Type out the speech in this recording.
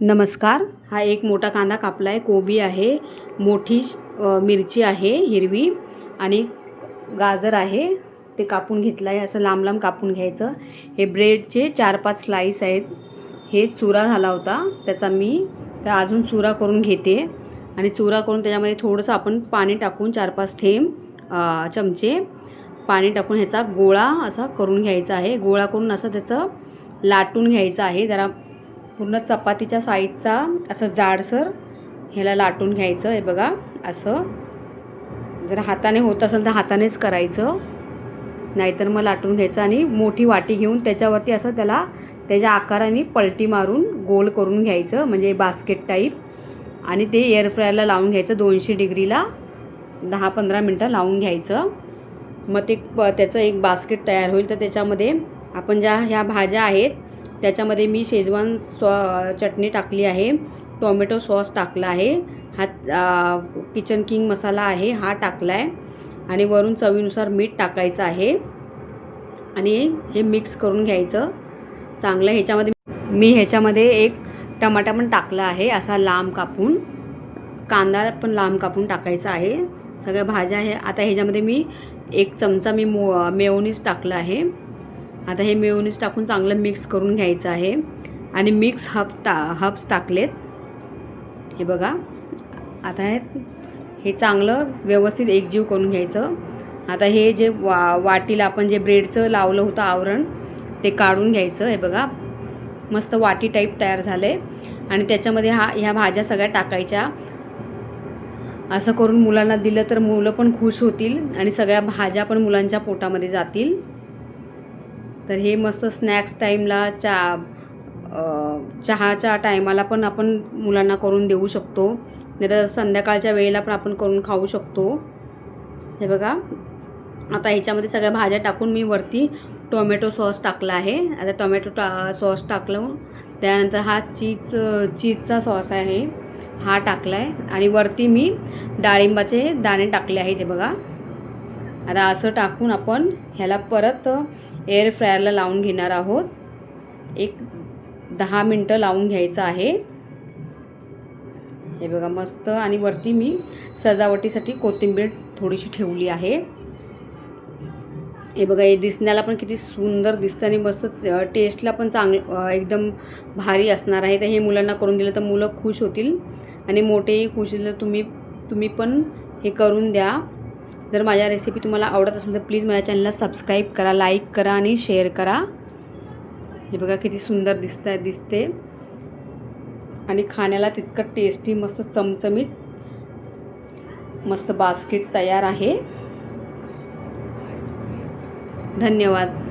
नमस्कार. हा एक मोठा कांदा कापला आहे कोबी आहे मोठी मिरची आहे हिरवी आणि गाजर आहे. ते कापून घेतलं आहे असं लांब लांब कापून घ्यायचं. हे ब्रेडचे चार पाच स्लाईस आहेत. हे चुरा झाला होता. त्याचा मी तर अजून चुरा करून घेते. आणि चुरा करून त्याच्यामध्ये थोडंसं आपण पाणी टाकून चार पाच थेंब चमचे पाणी टाकून ह्याचा गोळा असा करून घ्यायचा आहे. गोळा करून असं त्याचं लाटून घ्यायचं आहे. जरा पूर्ण चपातीच्या साईजचा असं जाडसर ह्याला लाटून घ्यायचं हे बघा असं. जर हाताने होत असेल तर हातानेच करायचं. नाहीतर मग लाटून घ्यायचं आणि मोठी वाटी घेऊन त्याच्यावरती असं त्याला त्याच्या आकाराने पलटी मारून गोल करून घ्यायचं म्हणजे बास्केट टाईप आणि ते एअरफ्रायरला लावून घ्यायचं दोनशे डिग्रीला. दहा पंधरा मिनटं लावून घ्यायचं. मग ते प- त्याचं एक बास्केट तयार होईल. तर त्याच्यामध्ये आपण ज्या ह्या भाज्या आहेत त्याच्यामध्ये मी शेजवान सॉ चटणी टाकली आहे. टोमॅटो सॉस टाकला आहे. हा किचन किंग मसाला आहे हा टाकला आहे आणि वरून चवीनुसार मीठ टाकायचं आहे. आणि हे मिक्स करून घ्यायचं. चांगलं ह्याच्यामध्ये मी ह्याच्यामध्ये एक टमाटा पण टाकला आहे असा लांब कापून. कांदा पण लांब कापून टाकायचा आहे. सगळ्या भाज्या आहे आता ह्याच्यामध्ये मी एक चमचा मी मो मेयोनीज टाकलं आहे. आता हे मेयोनीज टाकून चांगलं मिक्स करून घ्यायचं आहे. आणि मिक्स हब टा हब्स टाकलेत. हे बघा. आता हे हे चांगलं व्यवस्थित एकजीव करून घ्यायचं. आता हे जे वा वाटीला आपण जे ब्रेडचं लावलं होतं आवरण ते काढून घ्यायचं. हे बघा. मस्त वाटी टाईप तयार झाले. आणि त्याच्यामध्ये हा ह्या भाज्या सगळ्या टाकायच्या. असं करून मुलांना दिलं तर मुलं पण खुश होतील आणि सगळ्या भाज्या पण मुलांच्या पोटामध्ये जातील. तर हे मस्त स्नॅक्स टाईमला चा चहाच्या टायमाला पण आपण मुलांना करून देऊ शकतो. नाही तर संध्याकाळच्या वेळेला पण आपण करून खाऊ शकतो. हे बघा. आता ह्याच्यामध्ये सगळ्या भाज्या टाकून मी वरती टोमॅटो सॉस टाकला आहे. आता टोमॅटो टा सॉस टाकलं. त्यानंतर हा चीज चीजचा सॉस आहे. हा टाकला आहे आणि वरती मी डाळिंबाचे दाणे टाकले आहेत हे बघा. आता असं टाकून आपण ह्याला परत एअर फ्रायरला लावून घेणार आहोत. एक दहा मिनटं लावून घ्यायचं आहे. हे बघा मस्त. आणि वरती मी सजावटीसाठी कोथिंबीर थोडीशी ठेवली आहे. हे बघा हे दिसण्याला पण किती सुंदर दिसतं आणि मस्त टेस्टला पण चांगलं एकदम भारी असणार आहे. तर हे मुलांना करून दिलं तर मुलं खुश होतील. आणि मोठेही खुश होतील तर तुम्ही तुम्ही पण हे करून द्या. जर माझ्या रेसिपी तुम्हाला आवडत असेल तर प्लीज माझ्या चॅनलला सबस्क्राईब करा लाईक करा आणि शेअर करा. हे बघा किती सुंदर दिसत आहे दिसते. आणि खाण्याला तितकं टेस्टी मस्त चमचमीत मस्त बास्केट तयार आहे. धन्यवाद.